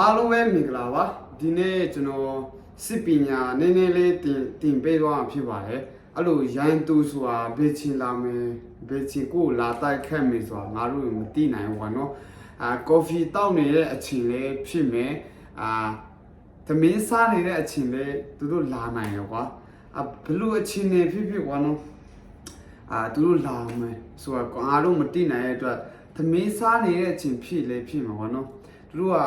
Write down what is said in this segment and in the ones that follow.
အားလုံးပဲမင်္ဂလာပါဒီနေ့ကျွန်တော်စစ်ပညာနည်းနည်းလေးတင်တင်ပေးသွားမှာဖြစ်ပါတယ်အဲ့လိုရန်သူဆိုတာဘယ်ချင်းလာမယ်ဘယ်ချင်းကိုလာတိုက်ခတ်မယ်ဆိုတာငါတို့မသိနိုင်ဘူးကွာနော်အာကော်ဖီတောက်နေတဲ့အချိန်လေးဖြစ်မယ်အာသမင်းစားနေတဲ့အချိန်လေးသူတို့လာနိုင်ရောကွာအာဘလို့အချိန်နေဖြစ်ဖြစ်ကွာနော်အာသူတို့လာမယ်ဆိုတော့ငါတို့မတိနိုင်တဲ့အတွက်သမင်းစားနေတဲ့အချိန်ဖြစ်လေဖြစ်မှာပေါ့နော်သူ တို့က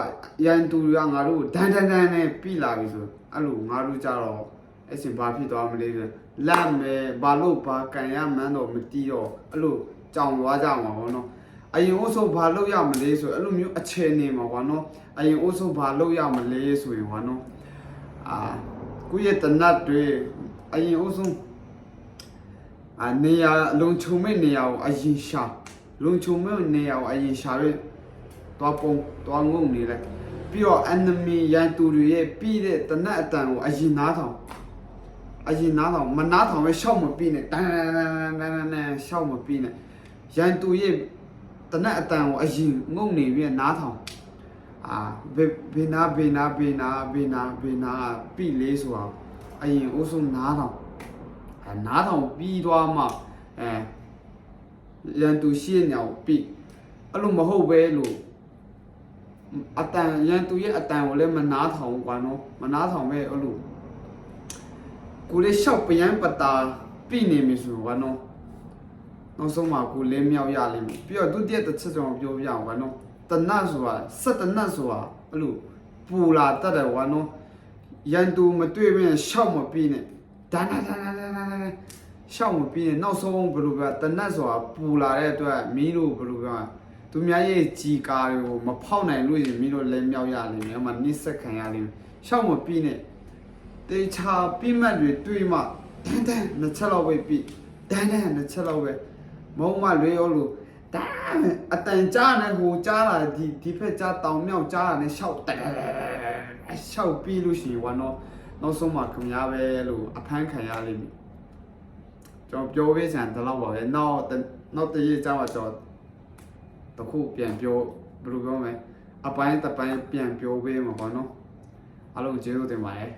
ရန်သူတွေကငါတို့ဒန်ဒန်ဒန်နဲ့ပြီလာပြီဆိုအဲ့လိုငါတို့ကြတော့အဲ့ချိန်ဘာဖြစ်သွားမလဲဆိုလမ်းမယ်ဘာလို့ဘာကန်ရမှန်းတော့မတီးတော့အဲ့လိုကြောင်သွားကြမှာပေါ့နော်အရင်အိုးဆိုဘာလို့ရမလဲဆိုအဲ့လိုမျိုးအခြေအနေမှာပေါ့နော်အရင်အိုးဆိုဘာလို့ရမလဲဆိုရင်ပေါ့နော်အာကိုယ့်ရဲ့တနတ်တွေအရင်အိုးဆုံးအနေရလုံချုံမဲ့နေရာကိုအရင်ရှာလုံချုံမဲ့နေရာကိုအရင်ရှာရဲ တော့ပုံတော့ငုံနေလိုက်ပြီးတော့ enemy ရန်သူတွေရဲ့ပြီးတဲ့တနတ်အတန်ကိုအရင်နားထောင်အရင်နားထောင်မနားထောင်ပဲရှောက်မပြီးနဲ့တန်းတန်းတန်းတန်းတန်းတန်းရှောက်မပြီးနဲ့ရန်သူရဲ့တနတ်အတန်ကိုအရင်ငုံနေပြီးနားထောင်အာဘေဘေနာဘေနာဘေနာဘေနာဘေနာပြီးလေးဆိုတာအရင်အုပ်စုနားထောင်အဲနားထောင်ပြီးသွားမှအဲရန်သူရှေ့ညောင်ပြီးအဲ့လိုမဟုတ်ပဲလို့ အတန်ရန်သူရဲ့အတန်ကိုလည်းမနားထောင်ဘူးကွာနော်မနားထောင်ပဲအဲ့လိုကိုလေးလျှောက်ပယံပတာပြီးနေပြီဆိုကွာနော်နောက်ဆုံးမှာကိုလေးမြောက်ရလိမ့်မယ်ပြီးတော့ဒုတိယတစ်ချက်ကြောင့်ပြောပြအောင်ကွာနော်တနတ်ဆိုတာစက်တနတ်ဆိုတာအဲ့လိုပူလာတတ်တယ်ကွာနော်ရန်သူမတွေ့ဘဲရှောက်မပြီးနဲ့ဒန်ဒန်ဒန်ဒန်ဒန်ဒန်ဒန်ရှောက်မပြီးရင်နောက်ဆုံးဘယ်လိုပြောတနတ်ဆိုတာပူလာတဲ့အတွက်မီးတို့ဘယ်လိုပြော သူများရဲ့ကြီးကားတွေကိုမဖောက်နိုင်လို့ရင်မီးတို့လည်းမြောက်ရလိမ့်မယ်အမှနိစ္စခံရလိမ့်မယ်ရှောက်မပြီးနဲ့တေချာပြီးမှတ်တွေတွေးမှဒန်ဒန်နှစ်ချက်လောက်ပဲပြီးဒန်ဒန်နှစ်ချက်လောက်ပဲမုံမလွေရောလို့ဒန်အတန်ကြားနေကိုကြားလာဒီဒီဖက်ကြားတောင်မြောက်ကြားလာနေရှောက်တန်ရှောက်ပြီးလို့ရှိရင်ဝါတော့နောက်ဆုံးမှာခင်ဗျားပဲလို့အဖမ်းခံရလိမ့်မယ်ကျွန်တော်ပြောပေးစံတလောက်ပါပဲနောက်တစ်နောက်တစ်ရေးကြမှာကျွန်တော် တခုပြန်ပြောဘယ်လိုပြောမလဲအပိုင်းတစ်ပိုင်းပြန်ပြောပေးမှာပေါ့နော်အားလုံးကျေးဇူးတင်ပါတယ်